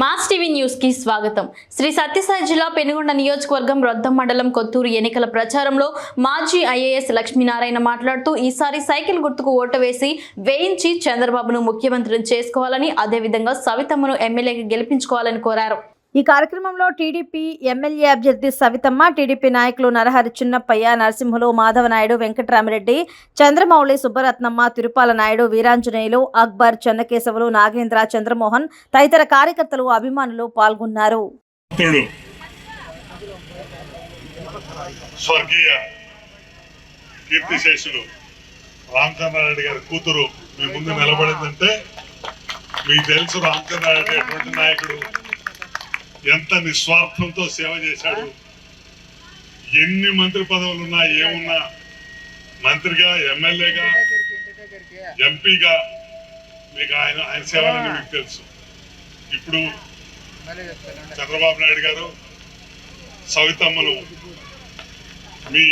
Mass TV న్యూస్కి స్వాగతం. శ్రీ సత్యసాయి జిల్లా పెనుగొండ నియోజకవర్గం రొద్దం మండలం కొత్తూరు ఎన్నికల ప్రచారంలో మాజీ ఐఏఎస్ లక్ష్మీనారాయణ మాట్లాడుతూ ఈసారి సైకిల్ గుర్తుకు ఓటు వేసి వేయించి చంద్రబాబును ముఖ్యమంత్రిని చేసుకోవాలని అదేవిధంగా సవితమ్మను ఎమ్మెల్యేగా గెలిపించుకోవాలని కోరారు. ఈ కార్యక్రమంలో టీడీపీ ఎమ్మెల్యే అభ్యర్థి సవితమ్మ టీడీపీ నాయకులు నరహరి చిన్నప్పయ్య నరసింహులు మాధవనాయుడు వెంకటరామిరెడ్డి చంద్రమౌళి సుబ్బరత్నమ్మ తిరుపాల నాయుడు వీరాంజనేయులు అక్బర్ చెన్నకేశవులు నాగేంద్ర చంద్రమోహన్ తదితర కార్యకర్తలు అభిమానులు పాల్గొన్నారు. స్వర్గీయ కీర్తిశేషులు రామచంద్రారెడ్డి గారి కూతురు మీ ముందు నిలబడిందంటే మీకు తెలుసు రామచంద్రారెడ్డి ఎటువంటి నాయకుడు. ఎంత నిస్వార్థంతో సేవ చేశాడు. ఎన్ని మంత్రి పదవులు ఉన్నా ఏమున్నా మంత్రిగా ఎమ్మెల్యేగా ఎంపీగా మీకు ఆయన ఆయన సేవలని మీకు తెలుసు. ఇప్పుడు చంద్రబాబు నాయుడు గారు సవితమ్మను మీ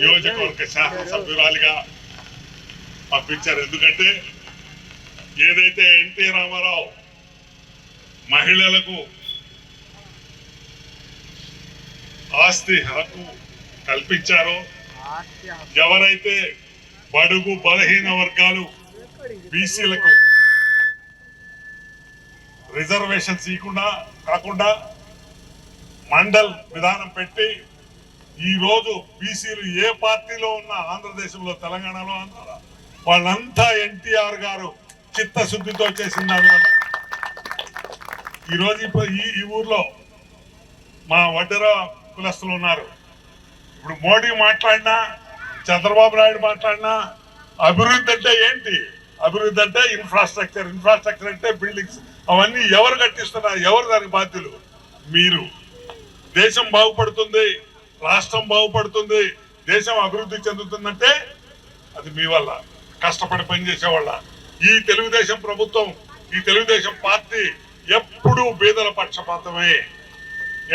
నియోజకవర్గ శాసనసభ్యురాలిగా పంపించారు. ఎందుకంటే ఏదైతే ఎన్టీ రామారావు మహిళలకు ఆస్తి హక్కు కల్పించారో? ఎవరైతే బడుగు బలహీన వర్గాలు బీసీలకు రిజర్వేషన్స్ ఇవ్వకుండా కాకుండా మండల్ విధానం పెట్టి ఈ రోజు బీసీలు ఏ పార్టీలో ఉన్న ఆంధ్రదేశంలో తెలంగాణలో అన్నారా వాళ్ళంతా ఎన్టీఆర్ గారు చిత్తశుద్ధితో చేసిన దానివల్ల. ఈ రోజు ఇప్పుడు ఈ ఈ ఊర్లో మా వడ్డెర కులస్తులు ఉన్నారు. ఇప్పుడు మోడీ మాట్లాడినా చంద్రబాబు నాయుడు మాట్లాడినా అభివృద్ధి అంటే ఏంటి? అభివృద్ధి అంటే ఇన్ఫ్రాస్ట్రక్చర్ ఇన్ఫ్రాస్ట్రక్చర్ అంటే బిల్డింగ్స్ అవన్నీ ఎవరు కట్టిస్తున్నారు? ఎవరు దానికి బాధ్యులు? మీరు. దేశం బాగుపడుతుంది రాష్ట్రం బాగుపడుతుంది దేశం అభివృద్ధి చెందుతుందంటే అది మీ వల్ల. కష్టపడి పనిచేసే వాళ్ళ ఈ తెలుగుదేశం ప్రభుత్వం ఈ తెలుగుదేశం పార్టీ ఎప్పుడూ బీదల పక్షపాతమే.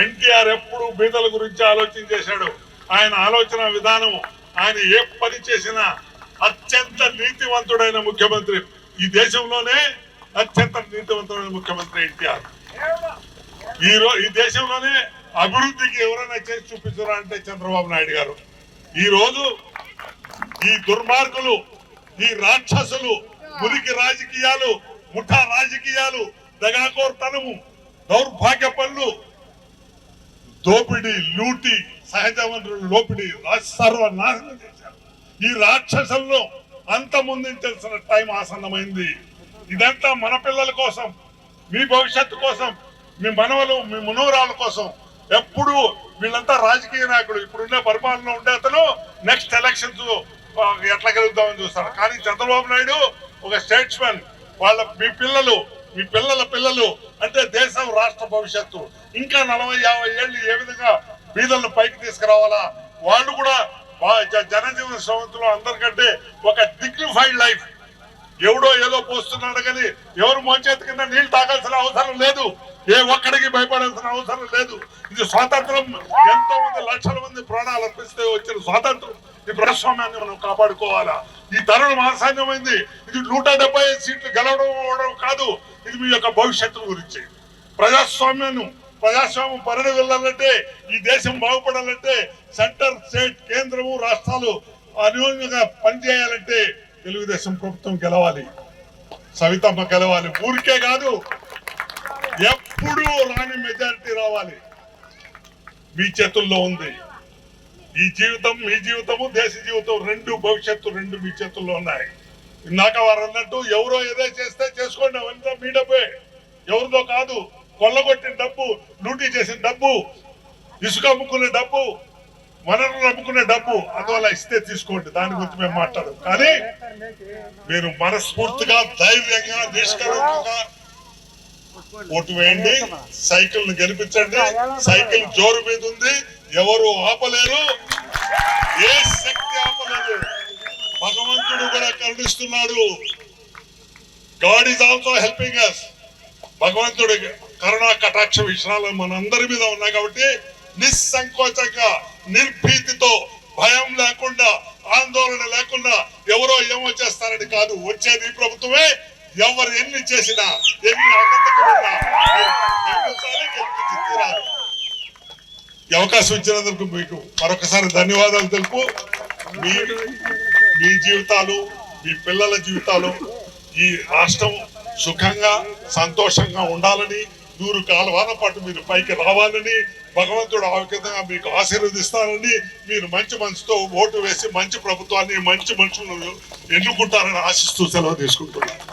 ఎన్టీఆర్ ఎప్పుడు బీదల గురించి ఆలోచన చేశాడు. ఆయన ఆలోచన విధానం ఆయన ఏ పని చేసినా అత్యంత నీతివంతుడైన ముఖ్యమంత్రి. ఈ దేశంలోనే అత్యంత నీతివంతుడైన ముఖ్యమంత్రి ఎన్టీఆర్. ఈ ఈ దేశంలోనే అభివృద్ధికి ఎవరైనా చేసి చూపించారా అంటే చంద్రబాబు నాయుడు గారు. ఈ రోజు ఈ దుర్మార్గులు ఈ రాక్షసులు మురికి రాజకీయాలు ముఠా రాజకీయాలు దగాకోర్తనము దౌర్భాగ్య పనులు దోపిడీ లూటి సహజ వనరుల లోపిడి సర్వనాశనం చేశారు. ఈ రాక్షసులను అంతమొందించాల్సిన టైం ఆసన్నమైంది. ఇదంతా మన పిల్లల కోసం మీ భవిష్యత్తు కోసం మీ మనవలు మీ మనవరాల కోసం. ఎప్పుడు వీళ్ళంతా రాజకీయ నాయకుడు ఇప్పుడున్న పరిపాలన ఉండే అతను నెక్స్ట్ ఎలక్షన్స్ ఎట్లా గెలుద్దామని చూస్తారు కానీ చంద్రబాబు నాయుడు ఒక స్టేట్స్మెన్ వాళ్ళ మీ పిల్లలు మీ పిల్లల పిల్లలు అంటే దేశం రాష్ట్ర భవిష్యత్తు. ఇంకా నలభై యాభై ఏళ్ళు ఏ విధంగా బీదలను పైకి తీసుకురావాలా? వాళ్ళు కూడా జనజీవన శ్రవంతులు అందరికంటే ఒక డిగ్నిఫైడ్ లైఫ్ ఎవడో ఏదో పోస్తున్నాడు కానీ ఎవరు మోచేతి కింద నీళ్ళు తాగాల్సిన అవసరం లేదు. ఏ ఒక్కడికి భయపడాల్సిన అవసరం లేదు. ఇది స్వాతంత్రం. ఎంతో మంది లక్షల మంది ప్రాణాలు అర్పిస్తే వచ్చిన స్వాతంత్రం. ఈ ప్రజాస్వామ్యాన్ని మనం కాపాడుకోవాలా? ఈ తరుణం ఆసాధ్యమైంది ఇది నూట డెబ్బై ఐదు సీట్లు గెలవడం కాదు. ఇది మీ యొక్క భవిష్యత్తు గురించి. ప్రజాస్వామ్యాన్ని ప్రజాస్వామ్యం పరిధి వెళ్ళాలంటే ఈ దేశం బాగుపడాలంటే సెంటర్ స్టేట్ కేంద్రము రాష్ట్రాలు అన్యోన్యంగా పనిచేయాలంటే తెలుగుదేశం ప్రభుత్వం గెలవాలి. సవితమ్మ గెలవాలి. ఊరికే కాదు ఎప్పుడూ రాని మెజారిటీ రావాలి. మీ చేతుల్లో ఉంది. ఈ జీవితం మీ జీవితము దేశ జీవితం రెండు భవిష్యత్తు రెండు మీ చేతుల్లో ఉన్నాయి. ఇందాక వారు అన్నట్టు ఎవరో ఏదో చేస్తే చేసుకోండి అవంతా మీ డబ్బే ఎవరిదో కాదు. కొల్లగొట్టిన డబ్బు డ్యూటీ చేసిన డబ్బు ఇసుక అమ్ముకునే డబ్బు వనరులు అమ్ముకునే డబ్బు అందువల్ల ఇస్తే తీసుకోండి. దాని గురించి మేము మాట్లాడదు కానీ మీరు మనస్ఫూర్తిగా ధైర్యంగా నిష్కరంగా ఓటు వేయండి. సైకిల్ను గెలిపించండి. సైకిల్ జోరు మీద ఉంది. ఎవరు ఆపలేరు. ఏ శక్తి ఆపలేదు. భగవంతుడు కూడా కరుణిస్తున్నాడు. God is also helping us భగవంతుడు కరుణా కటాక్ష విషయాలు మనందరి మీద ఉన్నాయి కాబట్టి నిస్సంకోచంగా నిర్భీతితో భయం లేకుండా ఆందోళన లేకుండా ఎవరో ఏమో చేస్తారని కాదు వచ్చేది ఈ ప్రభుత్వమే. ఎవరు ఎన్ని చేసినా ఎన్ని ఈ అవకాశం ఇచ్చినందుకు మీకు మరొకసారి ధన్యవాదాలు తెలుపు. మీ మీ జీవితాలు మీ పిల్లల జీవితాలు ఈ రాష్ట్రం సుఖంగా సంతోషంగా ఉండాలని నూరు కాలవాన పాటు మీరు పైకి రావాలని భగవంతుడు ఆ విధంగా మీకు ఆశీర్వదిస్తానని మీరు మంచి మనసుతో ఓటు వేసి మంచి ప్రభుత్వాన్ని మంచి మనుషులను ఎన్నుకుంటారని ఆశిస్తూ సెలవు తీసుకుంటున్నాను.